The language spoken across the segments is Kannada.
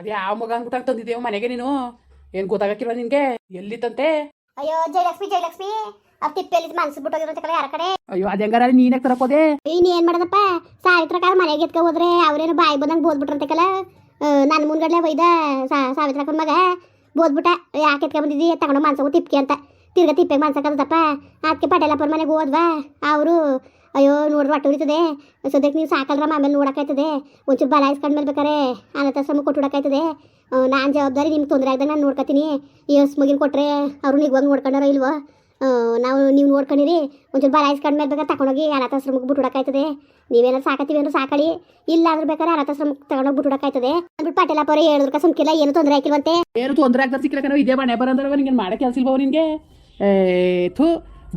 ಅದೇ ಯಾವ ಮಗ ಅಂದ್ಬಿಟ್ಟು ತಂದಿದ್ದೇವ ಮನೆಗೆ ನೀನು? ಏನ್ ಗೊತ್ತಾಗಕ್ಕಿಲ್ವ ನಿನ್ಗೆ? ಎಲ್ಲಿತ್ತಂತೆ? ಅಯ್ಯೋ ಜಯಲಕ್ಷ್ಮಿ ಜಯಲಕ್ಷ್ಮಿ ಆ ತಿಪ್ಪೆಲ್ಲಿ ಮನ್ಸು ಬಿಟ್ಟೋಗಿರೋ ಕಡೆ ಯಾರ ಕಡೆ? ಅಯ್ಯೋ ಅದ್ ಹೆಂಗಾರ ನೀನೇ ತರಕೋದೆ ಇನ್ ಏನ್ ಮಾಡದಪ್ಪ? ಸಾವಿತ್ರ ಕಾಲ ಮನೆಗೆ ಎತ್ಕೊ ಹೋದ್ರೆ ಅವ್ರೇನು ಬಾಯಿ ಬಂದಂಗೆ ಬೋದ್ಬಿಟ್ರಂತಕಲ್ಲ? ನನ್ನ ಮುಂದ್ಗಡೆ ಒಯ್ದ ಸಾವಿತ್ರ ಮಗ ಬೋದ್ಬಿಟ್ಟ ಯಾಕೆ ಎತ್ಕೊಂಡ್ ಬಂದಿದ್ದೀ? ತಗೊಂಡು ಮನ್ಸಗು ತಿಪ್ಕಿ ಅಂತ. ತಿರ್ಗಾ ತಿಪ್ಪೆಗೆ ಮನ್ಸಕ್ಕದಪ್ಪ ಅದಕ್ಕೆ ಪಟೇಲಪ್ಪರ ಮನೆಗೆ ಹೋದ್ವಾ? ಅವರು, ಅಯ್ಯೋ ನೋಡ್ರಿ ಒಟ್ಟು ಉರಿತದೆ ಸದ್ಯಕ್ಕೆ ನೀವು ಸಾಕಲ್ರ ಆಮೇಲೆ ನೋಡೋಕ್ಕಾಯ್ತದೆ. ಒಂಚೂರು ಬಲ ಇಸ್ಕೊಂಡ್ಮೇಲೆ ಬೇಕಾರೆ ಅನಾಥಾಶ್ರಮ ಕೊಟ್ಟು ಬಿಡಕ್ಕಾಯ್ತದೆ ನಾನು ಜವಾಬ್ದಾರಿ ನಿಮ್ಗೆ ತೊಂದರೆ ಆಗದೆ ನಾನು ನೋಡ್ಕೊತೀನಿ ಕೊಟ್ರೆ ಮಗಿನ ಕೊಟ್ಟರೆ ಅವರು ಹೋಗಿ ನೋಡ್ಕೊಂಡಾರ ಇಲ್ವೋ? ನಾವು ನೀವು ನೋಡ್ಕೊಂಡಿರಿ. ಒಂಚೂರು ಬಲ ಇಸ್ಕೊಂಡ್ಮೇಲೆ ಬೇಕಾದ್ರೆ ತಗೊಂಡೋಗಿ ಅನಾಥಾಶ್ರಮಕ್ಕೆ ಬಿಟ್ಬಿಡಕ್ಕಾಯ್ತದೆ ನೀವೇನಾದ್ರು ಸಾಕತ್ತೀವಿ ಅಂದ್ರೆ ಸಾಕಳಿ. ಇಲ್ಲ ಅಂದ್ರೆ ಬೇಕಾದ್ರೆ ಅನಾಥಾಶ್ರಮಕ್ಕೆ ತಗೊಂಡೋಗಿ ಬಿಟ್ಬಿಡಕ್ಕಾಯ್ತದೆ ಅಂದ್ಬಿಟ್ಟು ಪಟೇಲಪ್ಪ ಅವ್ರು ಹೇಳಿದ್ರು ಸುಮ್ಕಿಲ್ಲ, ಏನು ತೊಂದರೆ ಆಗಿಲ್ವಂತೆ ಏನು ತೊಂದರೆ ಆಗ್ತಾ ಸಿಕ್ಕಿಲ್ಲ ಇದೇ ಮನೆ ಬರಂದ್ರೆ ನಿಂಗೆ ಮಾಡೋ ಕೆಲಸ ಇಲ್ವೋ ನಿನ್ಗೆ? ಥೂ,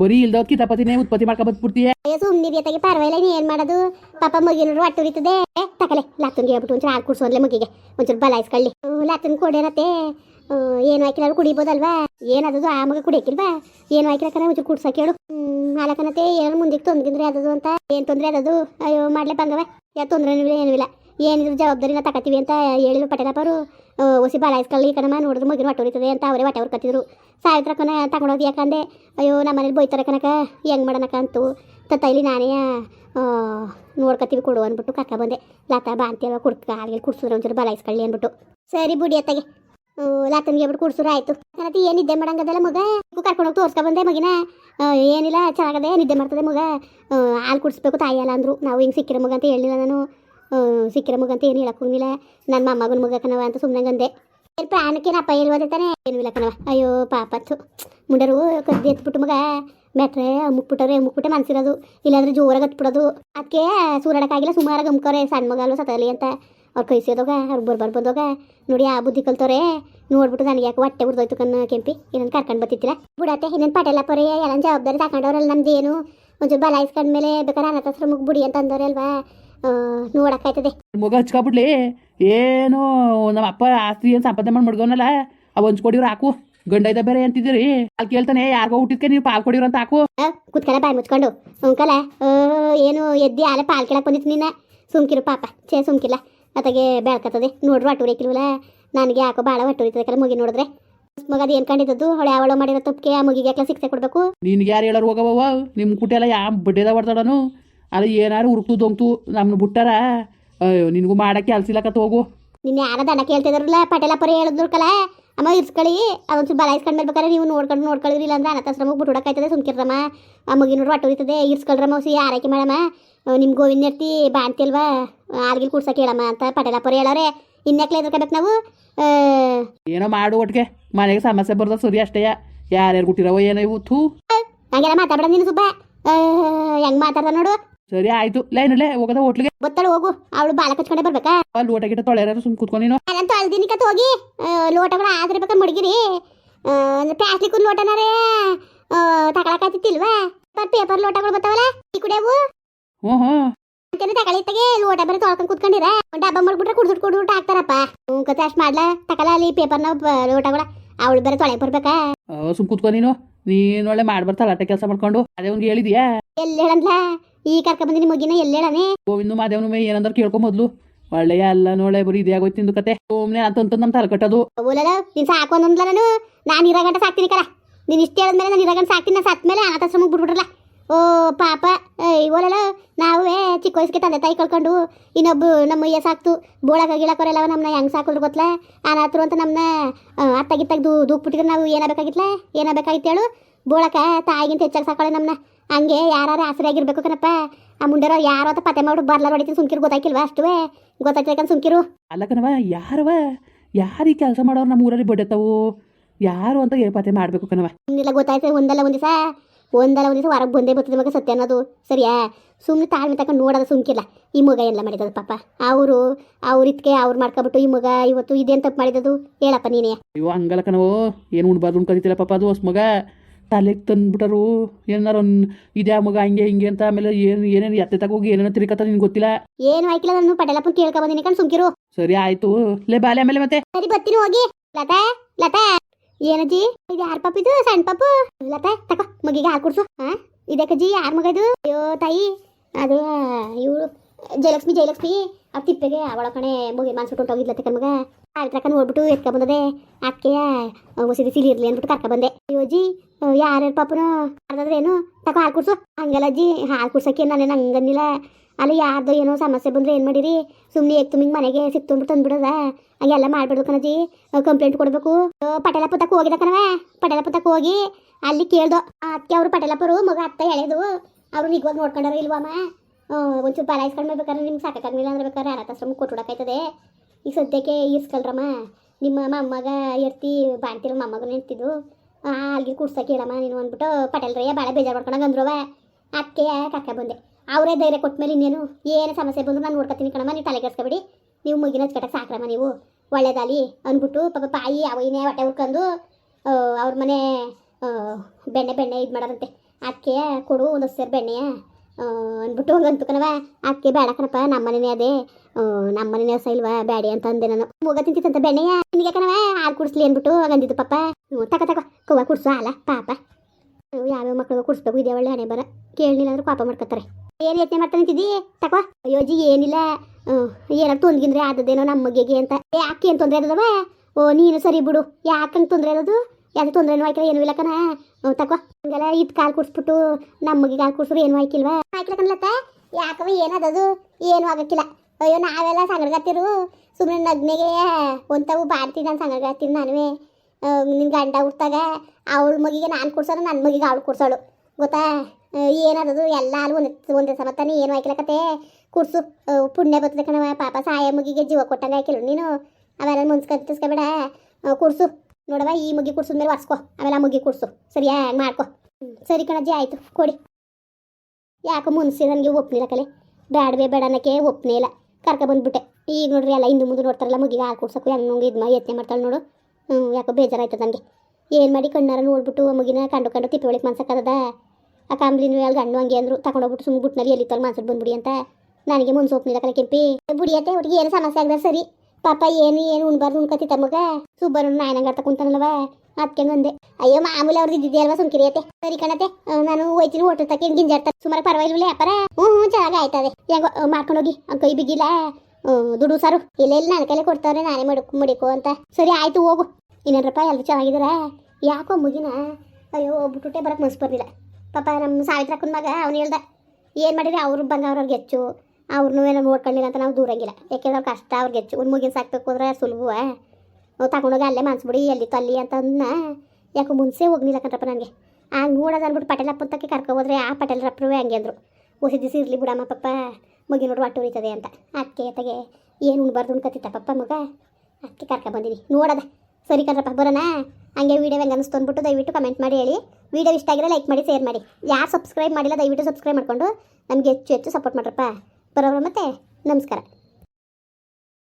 ಬರೀ ಇಲ್ದೋದ್ ಕಿತಾಪತಿನೇ ಉತ್ಪತ್ತಿ ಮಾಡ್ಕೊ ಬಂದ್ಬಿಡ್ತೀಯ ಸುಮ್ಮನೆ ತೆಗೆ ಪರವಾಗಿಲ್ಲ ನೀ ಏನು ಮಾಡೋದು? ಪಾಪ ಮಗಿನ ಒಟ್ಟು ಉರಿತದೆ. ತಕಲೆ, ಲಾತನ್ಗೆ ಹೇಳ್ಬಿಟ್ಟು ಒಂಚೂರು ಹಾಲು ಕುಡ್ಸೋದ್ಲೆ ಮಗಿಗೆ. ಒಂಚೂರು ಬಲಾಯಿಸ್ಕೊಳ್ಳಿ ಲಾತನ್ ಕೊಡೇನತ್ತೆ ಏನು ಹಾಕಿಲ್ಲ ಕುಡಿಬೋದಲ್ವಾ? ಏನದು ಆ ಮಗ ಕುಡಿಯಕ್ಕಿಲ್ವಾ ಏನು ಹಾಕಿರಕನ ಒಂಚೂರು ಕುಡ್ಸಕ್ಕೆ ಹೇಳು. ಹ್ಮ್ ಹಾಲಕನತ್ತೆ ಏನು ಮುಂದಕ್ಕೆ ತೊಂದ್ರೆ ಅದದು ಅಂತ? ಏನು ತೊಂದರೆ ಅದದು ಅಯ್ಯೋ, ಮಾಡ್ಲೆ ಬಂಗವ ಯಾ ತೊಂದರೆನೂ ಇಲ್ಲ, ಏನೂ ಇಲ್ಲ. ಏನಿದ್ರು ಜವಾಬ್ದಾರಿನ ತಕತೀವಿ ಅಂತ ಹೇಳಿದ್ರು ಪಟೇಲಪ್ಪ ಅವರು. ಒಸಿ ಐಸ್ಕಲ್ಲಿ ಈ ಕಣಮ್ಮ, ನೋಡಿದ್ರು ಮಗಿನ ಹೊಟ್ಟೆ ಹೊಡಿತದೆ ಅಂತ ಅವರೇ ಹೊಟ್ಟೆ ಕತ್ತಿದ್ರು ಸಾವಿತ್ರಕ್ಕನ ತಗೊಂಡೋದು ಯಾಕಂದೆ ಅಯ್ಯೋ, ನಮ್ಮ ಮನೇಲಿ ಬೈತಾರೆ ಕನಕ ಹೆಂಗೆ ಮಾಡೋಣಕ ಅಂತು. ತತ್ತೈಲಿ ನಾನೇ ನೋಡ್ಕೊತೀವಿ ಕೊಡು ಅಂದ್ಬಿಟ್ಟು ಕಕ್ಕ ಬಂದೆ. ಲಾತ, ಬಾ ಅಂತೀವ ಕುಡ್ಕ, ಹಾಲಿಗೆ ಕುಡ್ಸಿದ್ರೆ ಒಂಚೂರು ಬಲ ಐಸ್ಕಳ್ಳಿ ಅಂದ್ಬಿಟ್ಟು. ಸರಿ ಬುಡಿ ಅತ್ತಗೆ. ಲಾತನ್ಗೆ ಹೇಳ್ಬಿಟ್ಟು ಕುಡ್ಸಿದ್ರೆ ಆಯ್ತು. ಕನತಿ ಏನು ನಿದ್ದೆ ಮಾಡಂಗದಲ್ಲ ಮಗ? ಕರ್ಕೊಂಡೋಗಿ ತೋರ್ಸ್ಕೊ ಬಂದೆ ಮಗಿನ. ಏನಿಲ್ಲ, ಚೆನ್ನಾಗದೆ ನಿದ್ದೆ ಮಾಡ್ತದೆ ಮಗ. ಹಾಲು ಕುಡಿಸ್ಬೇಕು ತಾಯಿ ಅಲ್ಲ ಅಂದರು. ನಾವು ಹಿಂಗೆ ಸಿಕ್ಕಿರೋ ಮಗ ಅಂತ ಹೇಳಿಲ್ಲ ನಾನು. ಸಿಕ್ಕಿರೋ ಮಗ ಅಂತ ಏನು ಹೇಳಕ್ ಹೋಗಿಲ್ಲ ನನ್ನ ಮೊಮ್ಮಗನ ಮಗ ಕಣವ ಅಂತ ಸುಮ್ಮನೆ ಗಂದೆ ಏನು ಪ್ರಾಣಕ್ಕೇನು ಅಪ್ಪ ಇಲ್ವದೆ ತಾನೆ? ಏನು ಇಲ್ಲ ಕಣವ ಅಯ್ಯೋ ಪಾಪತ್ತು ಮುಂಡರು ಕದ್ದು ಎತ್ಬಿಟ್ಟು ಮಗ. ಮೆಟ್ರೆ ಮುಕ್ಬಿಟ್ಟವ್ರೆ ಮುಕ್ಬಿಟ್ಟೆ ಮನ್ಸಿರೋದು. ಇಲ್ಲಾಂದ್ರೆ ಜೋರಾಗಿ ಹತ್ಬಿಡೋದು. ಅದಕ್ಕೆ ಸೂರಾಡಕ್ಕಾಗಿಲ್ಲ, ಸುಮಾರಾಗಿ ಗಮ್ಕೋರೆ ಸಣ್ಣ ಮಗ ಅಲ್ವ ಸತ್ತಲಿ ಅಂತ. ಅವ್ರು ಕೈಸೋದೋಗ ಅವ್ರು ಬರ್ಬಾರ್ದು ಬಂದೋಗ. ನೋಡಿ ಆ ಬುದ್ಧಿ ಕಲ್ತವ್ರೆ. ನೋಡ್ಬಿಟ್ಟು ನನಗೆ ಯಾಕೆ ಹೊಟ್ಟೆ ಉರ್ದೋಯ್ತು ಕಣ್ಣ ಕೆಂಪಿ. ಇನ್ನೊಂದು ಕರ್ಕೊಂಡು ಬರ್ತಿದ್ದಿಲ್ಲ ಬಿಡತ್ತೆ ಇನ್ನೊಂದು ಪೊರೆ? ಎಲ್ಲ ಜವಾಬ್ದಾರಿ ತಗೊಂಡವ್ರಲ್ಲ ನಮ್ದು ಏನು ಒಂಚೂರು ಬಲಾಯಿಸ್ಕೊಂಡ್ಮೇಲೆ ಬೇಕಾದ್ರೆ ಅನಾಥಾಶ್ರಮಕ್ಕೆ ಬಿಡಿ ಅಂತ ಅಂದವ್ರೆ ಅಲ್ವಾ? ನೋಡಕ್ಕಾಯ್ತದೆ. ಮಗ ಹಚ್ಕೊಬಿಡ್ಲಿ. ಏನು ನಮ್ಮ ಅಪ್ಪ ಆಸ್ತಿ ಏನ್ ಸಂಪಾದನೆ ಮಾಡಿ ಮುಡ್ಗೋನಲ್ಲ. ಅವ್ ಹಂಚ್ಕೊಡಿವ್ರು ಹಾಕು. ಗಂಡ ಇದ್ದ ಬೇರೆ ಅಂತಿದ್ದೀರಿ. ಅಲ್ಲಿ ಕೇಳ್ತಾನೆ ಯಾರಿಗೋ ಹುಟ್ಟಿದ್ಕೆ ನೀವು ಪಾಲ್ ಕೊಡಿವ್ರು ಅಂತ ಹಾಕು. ಕುತ್ಕಲ ಬಾಯಿ ಮುಚ್ಕೊಂಡು. ಸುಮ್ಕಲ ಏನು ಎದ್ದಿ ಆಲೆ ಪಾಲ್ ಕೇಳಕ್ ಬಂದಿತ್ತು ನಿನ್ನ? ಸುಮ್ಕಿರು ಪಾಪ. ಛೇ ಸುಮ್ಕಿಲ್ಲ. ಅತಗೆ ಬೆಳ್ಕತ್ತದೆ. ನೋಡ್ರಿ ಒಟ್ಟು ಉರಿಕಿಲ್ವಲ್ಲ ನನಗೆ ಯಾಕೋ ಭಾಳ ಒಟ್ಟು ಉರಿತದೆ ಮುಗಿ ನೋಡಿದ್ರೆ. ಮಗ ಅದು ಏನ್ ಕಂಡಿದ್ದದ್ದು? ಹೊಳೆ ಅವಳು ಮಾಡಿರೋ ತಪ್ಪಿಗೆ ಆ ಮುಗಿಗೆ ಯಾಕೆ ಶಿಕ್ಷೆ ಕೊಡ್ಬೇಕು? ನಿನ್ಗೆ ಯಾರು ಹೇಳೋರು ಹೋಗವ ನಿಮ್ಮ ಕುಟಿ ಎಲ್ಲ ಯಾವ ಬಡ್ಡೆದ ಹೊಡ್ದಾಡನು ಅದು ಏನಾರು ಉರುಕ್ತು ದೊಂಗ್ತು ನಮ್ಮನ್ನ ಬಿಟ್ಟಾರ? ಅಯ್ಯೋ ನಿನಗೂ ಮಾಡಕ್ಕೆ ಕೆಲಸ ಹೋಗು. ನಿನ್ನ ಯಾರ ದನ ಕೇಳ್ತಿದ್ರಲ್ಲ ಪಟೇಲಪ್ಪರ ಹೇಳಿದ್ರು ಕಲ ಅಮ್ಮ ಇರ್ಸ್ಕೊಳ್ಳಿ ಅದೊಂದು ಬಲ ಇಸ್ಕೊಂಡು ಬರ್ಬೇಕಾದ್ರೆ ನೀವು ನೋಡ್ಕೊಂಡು ನೋಡ್ಕೊಳ್ಳಿರಿ ಇಲ್ಲ ಅಂದ್ರೆ ಅನಾಥಾಶ್ರಮಕ್ಕೆ ಬಿಟ್ಟು ಹುಡಕಾಯ್ತದೆ ಸುಮ್ಕಿರಮ್ಮ ಆ ಮಗಿ ನೋಡ್ರಿ ಒಟ್ಟು ಉರಿತದೆ ಇರ್ಸ್ಕೊಳ್ರಮ್ಮ ಸಿ ಆರೈಕೆ ಮಾಡಮ್ಮ. ನಿಮ್ಮ ಗೋವಿಂದ ನೆರ್ತಿ ಬಾ ಆಲ್ಗಿಲ್ ಕೂಡ್ಸಕ್ಕೆ ಹೇಳಮ್ಮ ಅಂತ ಪಟೇಲಪ್ಪರ ಹೇಳೋರೆ ಇನ್ಯಾಕ್ಲೆ ಎದ್ರಕಬೇಕು ನಾವು? ಏನೋ ಮಾಡು ಒಟ್ಟಿಗೆ ಮನೆಗೆ ಸಮಸ್ಯೆ ಬರ್ದ ಸರಿ ಅಷ್ಟೇ ಯಾರ್ಯಾರು ಹುಟ್ಟಿರವ ಏನೋ ಇವು ಥೂ ಹಂಗೆಲ್ಲ ಮಾತಾಡ ನೀನು ಸುಬ್ಬ. ಹೆಂಗ್ ಮಾತಾಡ್ದ ನೋಡು. ಸರಿ ಆಯ್ತು. ಲೈನಲ್ಲೇ ಹೋಗದ ಹೋಟ್ಲಿಗೆ. ಗೊತ್ತಾಳ ಹೋಗು. ಅವಳು ಬಾಲ ಕಚ್ಕೊಂಡೆ ಬರ್ಬೇಕಾ? ಅಲ್ಲಿ ಲೋಟ ಗಿಟ ತೊಳೆಯಾರ ಸುಮ್ ಕೂತ್ಕೊಂಡು ನೀನು. ನಾನಂತ ಅಳ್ದಿನಿ ಕತ್ ಹೋಗಿ. ಲೋಟಗಳು ಆದ್ರೆ ಬೇಕಾ ಮಡಗಿರಿ. ಪ್ಲಾಸ್ಟಿಕ್ ಲೋಟನಾರೇ ತಗೊಳಕಾಯ್ತಿಲ್ವಾ ಪೇಪರ್ ಲೋಟಗಳು ಬರ್ತಾವಲ್ಲ ಈ ಕುಡಿಯವು? ಹ್ಞೂ ಹ್ಞೂ ಅಂತೇನೆ ತಗೊಳಿತಾಗೆ ಲೋಟ ಬೇರೆ ತೊಳ್ಕೊಂಡು ಕುತ್ಕೊಂಡಿರ. ಒಂದ್ ಡಬ್ಬ ಮಾಡ್ಬಿಟ್ರೆ ಕುಡ್ದು ಕುಡ್ದು ಹಾಕ್ತಾರಪ್ಪ. ಹ್ಞೂ ಕತೆ ಅಷ್ಟು ಮಾಡ್ಲಾ. ತಕಲ ಅಲ್ಲಿ ಪೇಪರ್ನ ಲೋಟಗಳ. ಅವಳು ಬೇರೆ ತೊಳೆ ಬರ್ಬೇಕಾ? ಸುಮ್ ಕೂತ್ಕೊ ನೀನು. ಒಳ್ಳೆ ತಲಾಟೆ ಕೆಲಸ ಮಾಡ್ಕೊಂಡು. ಅದೇ ಒಂದು ಹೇಳಿದ್ಯಾ? ಎಲ್ಲಿ ಹೇಳಂದ್ಲ? ಈ ಕರ್ಕ ಬಂದಿನಿ ಮಗಿನ ಎಲ್ಲೇಳನೆ? ಗೋವಿಂದ ಮಾದೇವನು ಏನಂದ್ರೆ ಕೇಳ್ಕೊ ಮೊದ್ಲು. ಒಳ್ಳೆಯ ಅಲ್ಲ ನೋಳೆ ಬರೀ ಇದೇ ಆಗೋಯ್ತು ತಿಂದು ಕತೆ. ಅಂತ ಅಂತಂತ ನಮ್ಮ ತಲೆ ಕಟ್ಟೋದು. ಓಲಲ ನೀನ್ ಸಾಕು ಅಂದ್ಲ ನಾನು. ನಾನು ಇರೋ ಗಂಟೆ ಸಾಕ್ತೀನಿ ಕಲ. ನೀನ್ ಇಷ್ಟ ಹೇಳಿದ್ಮೇಲೆ ನಾನು ಇರೋ ಗಂಟೆ ಸಾಕ್ತೀನಿ. ನಾನು ಸತ್ ಮೇಲೆ ಅನಾಥಾಶ್ರಮಕ್ಕೆ ಬಿಡ್ಬಿಡ್ರಲ್ಲ ಓ ಪಾಪ. ಏಯ್ ಓಲಲ ನಾವೇ ಚಿಕ್ಕ ವಯಸ್ಸಿಗೆ ತಂದೆ ತಾಯಿ ಕಳ್ಕೊಂಡು ಇನ್ನೊಬ್ಬ ನಮ್ಮ ಅಯ್ಯ ಸಾಕ್ತು. ಬೋಳಕ ಗಿಳಕೋರೆಲ್ಲ ನಮ್ಮನ್ನ ಹೆಂಗ್ ಸಾಕಿದ್ರು ಗೊತ್ತಲ ಅನಾಥರು ಅಂತ ನಮ್ಮನ್ನ ಅತ್ತಾಗಿತ್ತಾಗ ದೂ ದೂಕ್ಬಿಟ್ಟಿದ್ರೆ ನಾವು ಏನಾಗಬೇಕಾಗಿತ್ತಲ್ಲ ಏನಾಗಬೇಕಾಗಿತ್ತು ಹೇಳು? ಬೋಳಕ ತಾಯಿಗಿಂತ ಹೆಚ್ಚಾಗಿ ಸಾಕೊಳ್ಳೆ ನಮ್ಮನ್ನ ಹಂಗೆ ಯಾರು ಆಸರೆ ಆಗಿರ್ಬೇಕು ಕಣಪ್ಪ. ಆ ಮುಂಡರ ಯಾರು ಅಂತ ಪತ್ತೆ ಮಾಡು ಬರ್ಲಾರ ಹೊಡಿತೀನಿ ಸುಮ್ಕಿರು ಗೊತ್ತಾಕಿಲ್ವ ಅಷ್ಟುವೇ? ಗೊತ್ತಾಯ್ತಕ್ಕಂತ ಸುಮ್ಕಿರು. ಅಲ್ಲ ಕಣವ ಯಾರವ ಯಾರು ಈ ಕೆಲಸ ಮಾಡೋರು ನಮ್ಮ ಊರಲ್ಲಿ ಬಡ್ಡತ್ತವು ಯಾರು ಅಂತ ಪತ್ತೆ ಮಾಡಬೇಕು ಕಣವ ಇಲ್ಲ ಗೊತ್ತಾಯ್ತು ಒಂದಲ್ಲ ಒಂದು ದಿವಸ ಒಂದಲ್ಲ ಒಂದು ದಿವಸ ಹೊರಗೆ ಬಂದೇ ಬರ್ತದೆ ಮಗ ಸತ್ಯ ಅನ್ನೋದು. ಸರಿಯಾ? ಸುಮ್ಮನೆ ತಾಳ್ಮೆ ನೋಡದ ನೋಡೋದು ಸುಮ್ಕಿಲ್ಲ. ಈ ಮಗ ಎಲ್ಲ ಮಾಡಿದದು ಪಾಪ. ಅವರು ಅವ್ರ ಇತ್ಕೆ ಅವ್ರು ಮಾಡ್ಕೊಬಿಟ್ಟು ಈ ಮಗ ಇವತ್ತು ಇದೇನು ತಪ್ಪು ಮಾಡಿದದು? ಹೇಳಪ್ಪ ನೀನೇ. ಅಯ್ಯೋ ಹಂಗಲ್ಲ ಕಣವೋ ಏನು ಉಣ್ಬಾರ್ದು ಉಣ್ಕೊತಿಲ್ಲ ಪಾಪ ಅದು ಹೊಸ ಮಗ. ತಲೆಗೆ ತಂದ್ಬಿಟ್ಟರು. ಏನಾರು ಇದೇ ಮಗ ಹಂಗೆ ಹಿಂಗೆ ಅಂತ ಆಮೇಲೆ ಏನು ಏನೇನು ಎತ್ತೆ ತಗೋಗಿ ಏನೇನೋ ತಿರ್ಕತ್ತ ನಿನ್ ಗೊತ್ತಿಲ್ಲ. ಏನು ಹಾಕಿಲ್ಲ ನಾನು ಪಟೇಲಪ್ಪನ ಕೇಳ್ಕ ಬಂದಿನಿ ಕಣ್ ಸುಮ್ಕಿರು. ಸರಿ ಆಯ್ತು. ಲೇ ಬಾಲೆ ಆಮೇಲೆ ಮತ್ತೆ. ಸರಿ ಬರ್ತೀನಿ ಹೋಗಿ. ಲತಾ ಲತಾ. ಏನಜ್ಜಿ ಇದು ಯಾರ ಪಾಪ ಇದು? ಸಣ್ಣ ಪಾಪು? ಲತಾ ತಕೋ ಮಗಿಗೆ ಹಾಲು ಕುಡ್ಸು. ಹಾ ಇದಕ್ಕಜ್ಜಿ ಯಾರ ಮಗ ಇದು? ಅಯ್ಯೋ ತಾಯಿ. ಅದೇ ಇವಳು. ಜಯಲಕ್ಷ್ಮಿ ಜಯಲಕ್ಷ್ಮಿ. ಆ ತಿಪ್ಪೆಗೆ ಅವಳ ಕಣೆ ಮಗಿ ಮಾನ್ಸ್ಬಿಟ್ಟು ಹೋಗಿದ್ಲತ್ತೆ ಮಗ. ಸಾವಿತ್ರಕ್ಕ ನೋಡ್ಬಿಟ್ಟು ಬಂದದೆ. ಅಕ್ಕೆಯ ಹೊಸಿದಿ ಸಿಲಿ ಇರಲಿ ಅಂದ್ಬಿಟ್ಟು ಕರ್ಕ ಬಂದೆ. ಅಯ್ಯೋಜಿ ಯಾರ್ಯಾರ ಪಾಪನ ಅರ್ಧದ್ರೆ ಏನು? ತಕೋ ಹಾಲು ಕುಡ್ಸು. ಹಂಗಲ್ಲ ಅಜ್ಜಿ, ಹಾಲು ಕುಡ್ಸಕ್ಕೆ ನಾನೇನು ಹಂಗನ್ನಿಲ್ಲ ಅಲ್ಲಿ ಯಾರ್ದು ಏನೋ ಸಮಸ್ಯೆ ಬಂದ್ರೆ ಏನು ಮಾಡಿರಿ? ಸುಮ್ಮನೆ ಏಕ್ ತುಂಬಿಂಗ್ ಮನೆಗೆ ಸಿಕ್ತಂದ್ಬಿಟ್ಟು ತಂದ್ಬಿಡೋದ? ಹಂಗೆಲ್ಲ ಮಾಡ್ಬಿಡ್ದು ಕಣಜಿ ಕಂಪ್ಲೇಂಟ್ ಕೊಡಬೇಕು. ಪಟೇಲ ಪುತ್ತಕ್ಕೆ ತಕ್ಕ ಹೋಗಿದ ಕಣವ ಪಟೇಲ ಪುತ್ತಕ್ಕೆ ಹೋಗಿ ಅಲ್ಲಿ ಕೇಳ್ದು ಅದಕ್ಕೆ ಅವರು ಪಟೇಲಪ್ಪರು, ಮಗ ಅತ್ತ ಎಳೆದು, ಅವರು ನಿಗ್ವಾಗ ನೋಡ್ಕೊಂಡಾರ ಇಲ್ವಮ್ಮ? ಒಂಚೂರು ಬಲಾಯಿಸ್ಕೊಂಡು ಬೇಕಾದ್ರೆ ನಿಮ್ಗೆ ಸಾಕಾಗಿಲ್ಲ ಅಂದ್ರೆ ಬೇಕಾದ್ರೆ ಅನಾಥ ಕೊಟ್ಟು ಕೊಟ್ಬಿಡಕಾಯ್ತದೆ ಈಗ ಸದ್ಯಕ್ಕೆ ಈಸ್ಕಲ್ರಮ್ಮ ನಿಮ್ಮ ಮೊಮ್ಮಗ ಎರ್ತಿ ನಮ್ಮ ಮೊಮ್ಮಗನ ಇರ್ತಿದ್ದು ಅಲ್ಲಿಗೆ ಕುಡ್ಸಕ್ಕೆ ಹೇಳಮ್ಮ ನೀನು ಅಂದ್ಬಿಟ್ಟು ಪಟೇಲ್ರಯ್ಯ ಭಾಳ ಬೇಜಾರು ಮಾಡ್ಕೊಂಡಂಗೆ ಅಂದ್ರವ ಅದಕ್ಕೆ ಕಕ್ಕ ಬಂದೆ. ಅವರೇ ಧೈರ್ಯ ಕೊಟ್ಟ ಮೇಲೆ ಇನ್ನೇನು, ಏನು ಸಮಸ್ಯೆ ಬಂದ್ರು ನಾನು ನೋಡ್ಕೊತೀನಿ ಕಣಮ್ಮ, ನೀವು ತಲೆ ಕೆಡಿಸ್ಕೊಬೇಡಿ. ನೀವು ಮುಗಿನ ಕಟ್ಟಕ್ಕೆ ಸಾಕ್ರಮ್ಮ ನೀವು. ಒಳ್ಳೇದಾಲಿ ಅಂದ್ಬಿಟ್ಟು ಪಾಪ ಪಾಯಿ ಅವಯ್ಯನೇ ಹೊಟ್ಟೆ ಹುಡ್ಕೊಂಡು ಅವ್ರ ಮನೆ ಬೆಣ್ಣೆ ಬೆಣ್ಣೆ ಇದು ಮಾಡೋದಂತೆ. ಅದಕ್ಕೆ ಕೊಡು ಒಂದು ಸೇರು ಬೆಣ್ಣೆಯ. ಅಂದ್ಬಿಟ್ಟು ಹಂಗಂತು ಕಣವ ಅಕ್ಕಿ ಬೇಡ ಕಣಪ್ಪ ನಮ್ಮ ಮನೆನೇ ಅದೇ. ನಮ್ಮ ಮನೆನೇ ಹೊಸ ಇಲ್ವಾ, ಬ್ಯಾಡಿ ಅಂತ ಅಂದೆ ನಾನು. ಮೂಗ ತಿಂತಿತ್ತಂತ ಬೆಣ್ಣೆಯ. ನಿನಗೆ ಕಣವ ಹಾಲು ಕುಡಿಸ್ಲಿ ಅಂದ್ಬಿಟ್ಟು ಹಂಗಂದಿದ್ದು ಪಾಪ. ತಕ ತಕ ಕವ್ವ, ಕುಡಿಸು, ಹಾಲ, ಪಾಪ. ಯಾವ ಯಾವ್ಯಾವ ಮಕ್ಳಿಗೆ ಕುಡಿಸ್ಬೇಕು, ಇದೇ ಒಳ್ಳೆ ಹಣೆ ಬರ. ಕೇಳಲಿಲ್ಲ ಅಂದ್ರೆ ಪಾಪ ಮಾಡ್ಕೊತಾರೆ. ಏನು ಯತ್ನೆ ಮಾಡ್ತಾ ನಿಂತಿದ್ದಿ? ತಕೋ ಅಯ್ಯೋಜಿ ಏನಿಲ್ಲ. ಏನಾದ್ರು ತೊಂದ್ಗಿಂದ್ರೆ ಆದದೇನೋ ನಮ್ಮ ಅಂತ. ಯಾಕೆ ಏನು ತೊಂದರೆ ಆದದವ ಓ, ನೀನು ಸರಿ ಬಿಡು. ಯಾಕಂಗೆ ತೊಂದರೆ ಆದದು ಯಾವ್ದು ತೊಂದರೆನೂ ಹಾಕಿರ ಏನು ಇಲ್ಲ ಕಣ. ತಕೋ. ಹಂಗೆಲ್ಲ ಇದು ಕಾಲು ಕುಡಿಸ್ಬಿಟ್ಟು ನಮ್ಮ ಮಗಿಗೆ ಕಾಲು ಕುಡಿಸ್ರು ಏನು ಆಯ್ಕಿಲ್ವಾ? ಆಯ್ಕಿಲ್ಲ ಕಣ್ಲತ್ತ ಯಾಕವ ಏನದದು? ಏನು ಆಗಕ್ಕಿಲ್ಲ. ಅಯ್ಯೋ, ನಾವೆಲ್ಲ ಸಂಗಡ್ಗತ್ತಿರು. ಸುಮ್ಮನೆ ನಗ್ನೆಗೆ ಒಂತವು ಬಾಡ್ತೀನಿ ನಾನು ಸಂಗಡ್ಗತ್ತೀನಿ ನಾನುವೇ. ನಿನ್ನ ಗಂಡ ಹುಟ್ಟಾಗ ಅವಳ ಮಗಿಗೆ ನಾನು ಕುಡ್ಸೋದು ನನ್ನ ಮಗಿಗೆ ಅವಳು ಕುಡ್ಸೋಳು. ಗೊತ್ತಾ? ಏನದದು? ಎಲ್ಲ ಅಲ್ಲಿ ಒಂದೇ ಒಂದೇ ಸಮತಾನೆ ಏನು ಕತೆ. ಕುಡ್ಸು. ಪುಣ್ಯ ಬರ್ತದೆ ಕಣವ ಪಾಪ. ಸಾಯ ಮಗಿಗೆ ಜೀವ ಕೊಟ್ಟಂಗೆ ಆಯ್ಕಿಲ್ಲ ನೀನು. ಅವೆಲ್ಲ ಮುನ್ಸ್ಕೊಂತಿಸ್ಕೊಬೇಡ ಕುಡ್ಸು. ನೋಡವ ಈ ಮುಗಿ ಕುಡ್ಸಿದ್ಮೇಲೆ ಒರೆಸ್ಕೊ, ಆಮೇಲೆ ಆ ಮುಗಿ ಕುಡ್ಸು. ಸರಿಯಾಗಿ ಮಾಡ್ಕೊ? ಸರಿ ಕಣಜ್ಜಿ, ಆಯಿತು, ಕೊಡಿ. ಯಾಕೆ ಮುನ್ಸಿ ನನಗೆ ಒಪ್ಪನಿಲ್ಲ ಕಲೆ. ಬೇಡವೇ ಬೇಡನಕ್ಕೆ ಒಪ್ಪನೇ ಇಲ್ಲ. ಕರ್ಕ ಬಂದ್ಬಿಟ್ಟೆ. ಈಗ ನೋಡ್ರಿ ಎಲ್ಲ ಹಿಂದೆ ಮುಂದೆ ನೋಡ್ತಾರಲ್ಲ, ಮುಗಿಗೆ ಹಾಲು ಕುಡ್ಸೋಕು ಹೆಂಗೆ ಇದು ಮಾಡಿ ಯತ್ನೆ ಮಾಡ್ತಾಳೆ ನೋಡು. ಹ್ಞೂ ಯಾಕೋ ಬೇಜಾರಾಯ್ತದ ನನಗೆ. ಏನು ಮಾಡಿ ಕಣ್ಣಾರ ನೋಡ್ಬಿಟ್ಟು ಮುಗಿನ ಕಂಡು ಕಂಡು ತಿಪ್ಪಿ ಒಳಗೆ ಮನ್ಸಕ್ಕದ ಆ ಕಾಂಬ್ಲಿನ ಅಲ್ಲಿ ಗಂಡು ಹಂಗೆ ಅಂದರು ತಗೊಂಡೋಗ್ಬಿಟ್ಟು ಸುಮ್ಮನೆ ಬಿಟ್ನಲ್ಲಿ ಎಲ್ಲಿ ತಲೆ ಮನ್ಸಲ್ಲಿ ಬಂದ್ಬಿಡಿ ಅಂತ. ನನಗೆ ಮುನ್ಸೋಪ್ನಿಲ್ಲ ಕಲೆ ಕೆಂಪಿ. ಬುಡಿಯತ್ತೆ ಒಟ್ಟಿಗೆ ಏನು ಸಮಸ್ಯೆ ಆಗದ ಸರಿ. ಪಾಪ ಏನು ಏನು ಉಣ್ಬಾರ್ದು ಉಣ್ಕತಿ ತಮಗ ಸುಬ್ಬರು ನಾಯನಂಗಾಡ್ತ ಕುಂತಾನಲ್ವ ಅದಕ್ಕೆ ಅಂದೆ ಅಯ್ಯೋ, ಮಾಮೂಲಿ ಅವ್ರದ್ದು ಇದ್ದಿದ್ದೆ ಅಲ್ವಾ ಸರಿ ಕಣತೆ ನಾನು ಹೋಯ್ತೀನಿ, ಹೋಟೆಲ್ ತಕ್ಕ ಗಿಂಜಾಡ್ತಾರೆ ಸುಮಾರು ಪರವಾಗಿಲ್ಲ ವ್ಯಾಪಾರ ಹ್ಞೂ ಹ್ಞೂ ಚೆನ್ನಾಗಿ ಆಯ್ತದೆ. ಹೆಂಗ ಮಾಡ್ಕೊಂಡೋಗಿ ಕೈ ಬಿಗಿಲ್ಲ ದುಡ್ಡು ಸಾರು. ಇಲ್ಲ ಇಲ್ಲ, ನನ್ನ ಕೈಲೇ ಕೊಡ್ತಾವ್ರೆ, ನಾನೇ ಮಡಕ್, ಮಡಿಕೋ ಅಂತ. ಸರಿ, ಆಯ್ತು, ಹೋಗು. ಇನ್ನೇನಪ್ಪ ಎಲ್ಲರೂ ಚೆನ್ನಾಗಿದಾರ? ಯಾಕೋ ಮುಗಿನ? ಅಯ್ಯೋ ಹೋಗ್ಬಿಟ್ಟುಟೆ ಬರಕ್ಕೆ ಮನ್ಸು ಬರ್ಲಿಲ್ಲ. ಪಾಪ ನಮ್ಮ ಸಾವಿತ್ರಕ್ಕನ ಮಗ, ಅವ್ನು ಹೇಳ್ದ. ಏನು ಮಾಡಿರಿ ಅವ್ರು ಬಂದವ್ರವ್ರಿಗೆ ಹೆಚ್ಚು. ಅವ್ರನ್ನೂ ಏನೋ ನೋಡ್ಕೊಳ್ಳಿಲ್ಲ ಅಂತ ನಾವು ದೂರಂಗಿಲ್ಲ. ಯಾಕೆಂದ್ರೆ ಅವ್ರು ಕಷ್ಟ ಅವ್ರಿಗೆ ಹೆಚ್ಚು ಒಂದು ಮುಗಿನ ಸಾಕ್ಬೇಕು ಅಂದ್ರೆ ಸುಲಭವ ನಾವು ತಗೊಂಡೋಗಿ ಅಲ್ಲೇ ಮನ್ಸ್ಬಿಡಿ ಎಲ್ಲಿ ತಲ್ಲಿ ಅಂತ ಅಂದ್ನ ಯಾಕೋ ಮುಂಚೆ ಹೋಗ್ಲಿಲ್ಲ ಕಣ್ರಪ್ಪ ನನಗೆ. ಆ ನೋಡೋದು ಅಂದ್ಬಿಟ್ಟು ಪಟೇಲಪ್ಪ ಅಂತಕ್ಕೆ ಕರ್ಕೊ ಹೋದ್ರೆ ಆ ಪಟೇಲರಪ್ಪರು ಹಂಗೆ ಅಂದರು. ಹೊಸ ದಿವಸ ಇರಲಿ ಬಿಡಮ್ಮ ಪಪ್ಪ ಮುಗಿ ನೋಡಿ ಒಟ್ಟು ಉರಿತದೆ ಅಂತ. ಅದಕ್ಕೆ ತಗೆ ಏನು ಉಣ್ಬಾರ್ದು ಉಣ್ಕತ್ತಿತ್ತ ಪಪ್ಪ ಮಗ? ಅದಕ್ಕೆ ಕರ್ಕೊ ಬಂದೀನಿ. ನೋಡದ. ಸರಿ ಕಣ್ರಪ್ಪ, ಬರೋಣ. ಹಂಗೆ ವೀಡಿಯೋ ಹೆಂಗೆ ಅನಿಸ್ತು ಅಂದ್ಬಿಟ್ಟು ದಯವಿಟ್ಟು ಕಮೆಂಟ್ ಮಾಡಿ ಹೇಳಿ. ವೀಡಿಯೋ ಇಷ್ಟ ಆಗಿರೋ ಲೈಕ್ ಮಾಡಿ ಶೇರ್ ಮಾಡಿ. ಯಾರು ಸಬ್ಸ್ಕ್ರೈಬ್ ಮಾಡಿಲ್ಲ ದಯವಿಟ್ಟು ಸಬ್ಸ್ಕ್ರೈಬ್ ಮಾಡಿಕೊಂಡು ನಮಗೆ ಹೆಚ್ಚು ಹೆಚ್ಚು ಸಪೋರ್ಟ್ ಮಾಡ್ರಪ್ಪ. ಬರೋರು ಮತ್ತೆ ನಮಸ್ಕಾರ.